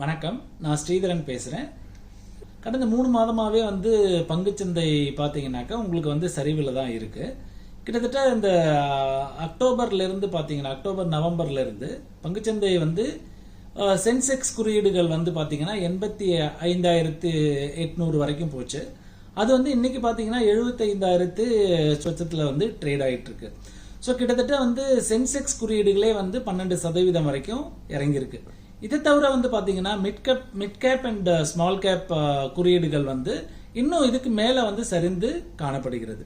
வணக்கம். நான் ஸ்ரீதரன் பேசுகிறேன் கடந்த மூணு மாதமாகவே வந்து பங்குச்சந்தை பார்த்தீங்கன்னாக்கா உங்களுக்கு வந்து சரிவில் தான் இருக்குது கிட்டத்தட்ட இந்த அக்டோபர்லேருந்து பார்த்தீங்கன்னா அக்டோபர் நவம்பர்லேருந்து பங்குச்சந்தை வந்து சென்செக்ஸ் குறியீடுகள் வந்து பார்த்தீங்கன்னா எண்பத்தி ஐந்தாயிரத்து எட்நூறு வரைக்கும் போச்சு. அது வந்து இன்னைக்கு பார்த்தீங்கன்னா எழுபத்தைந்தாயிரத்து சொச்சத்தில் வந்து ட்ரேட் ஆகிட்டுருக்கு ஸோ கிட்டத்தட்ட வந்து சென்செக்ஸ் குறியீடுகளே வந்து பன்னெண்டு சதவீதம் வரைக்கும் இறங்கியிருக்கு. இது தவிர வந்து பார்த்தீங்கன்னா midcap cap and small cap குறியீடுகள் வந்து இன்னும் இதுக்கு மேலே வந்து சரிந்து காணப்படுகிறது.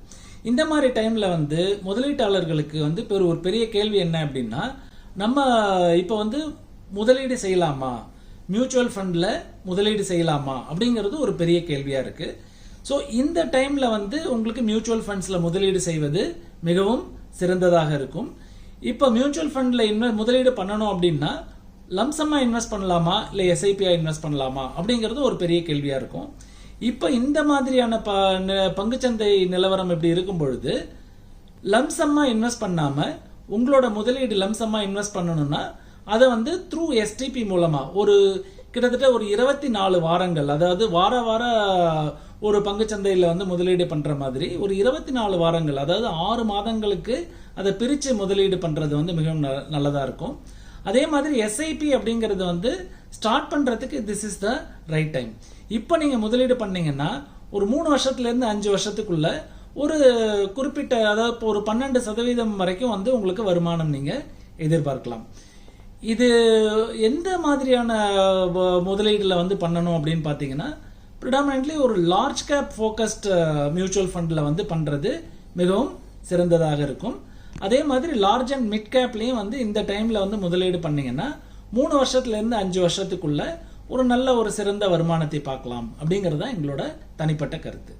இந்த மாதிரி டைமில் வந்து முதலீட்டாளர்களுக்கு வந்து இப்போ ஒரு பெரிய கேள்வி என்ன அப்படின்னா நம்ம இப்போ வந்து முதலீடு செய்யலாமா? மியூச்சுவல் ஃபண்டில் முதலீடு செய்யலாமா? அப்படிங்கிறது ஒரு பெரிய கேள்வியாக இருக்குது ஸோ இந்த டைமில் வந்து உங்களுக்கு மியூச்சுவல் ஃபண்ட்ஸில் முதலீடு செய்வது மிகவும் சிறந்ததாக இருக்கும். இப்போ மியூச்சுவல் ஃபண்டில் இன்னும் முதலீடு பண்ணணும் அப்படின்னா லம்சமா இன்வெஸ்ட் பண்ணலாமா? இல்லை எஸ்ஐபியாக இன்வெஸ்ட் பண்ணலாமா? அப்படிங்கிறது ஒரு பெரிய கேள்வியாக இருக்கும். இப்போ இந்த மாதிரியான ப ந- பங்குச்சந்தை நிலவரம் இப்படி இருக்கும் பொழுது லம்சம்மா இன்வெஸ்ட் பண்ணாமல் உங்களோட முதலீடு லம்சம்மா இன்வெஸ்ட் பண்ணணும்னா அதை வந்து த்ரூ எஸ்டிபி மூலமாக ஒரு கிட்டத்தட்ட ஒரு இருபத்தி நாலு வாரங்கள் அதாவது வார வார ஒரு பங்குச்சந்தையில் வந்து முதலீடு பண்ணுற மாதிரி ஒரு இருபத்தி நாலு வாரங்கள் அதாவது ஆறு மாதங்களுக்கு அதை பிரித்து முதலீடு பண்ணுறது வந்து மிகவும் ந- இருக்கும். அதே மாதிரி எஸ்ஐபி அப்படிங்கிறது வந்து ஸ்டார்ட் பண்ணுறதுக்கு this is the right time இப்போ நீங்கள் முதலீடு பண்ணீங்கன்னா ஒரு மூணு வருஷத்துலேருந்து அஞ்சு வருஷத்துக்குள்ள ஒரு குறிப்பிட்ட அதாவது இப்போ ஒரு பன்னெண்டு சதவீதம் வரைக்கும் வந்து உங்களுக்கு வருமானம் நீங்கள் எதிர்பார்க்கலாம். இது எந்த மாதிரியான முதலீடில் வந்து பண்ணணும் அப்படின்னு பார்த்தீங்கன்னா ப்ரிடாமினென்ட்லி ஒரு லார்ஜ் கேப் ஃபோக்கஸ்ட் மியூச்சுவல் ஃபண்டில் வந்து பண்ணுறது மிகவும் சிறந்ததாக இருக்கும். அதே மாதிரி லார்ஜ் அண்ட் மிட் கேப்லேயும் வந்து இந்த டைமில் வந்து முதலீடு பண்ணீங்கன்னா மூணு வருஷத்துலேருந்து அஞ்சு வருஷத்துக்குள்ள ஒரு நல்ல ஒரு சிறந்த வருமானத்தை பார்க்கலாம் அப்படிங்கிறது தான் எங்களோட தனிப்பட்ட கருத்து.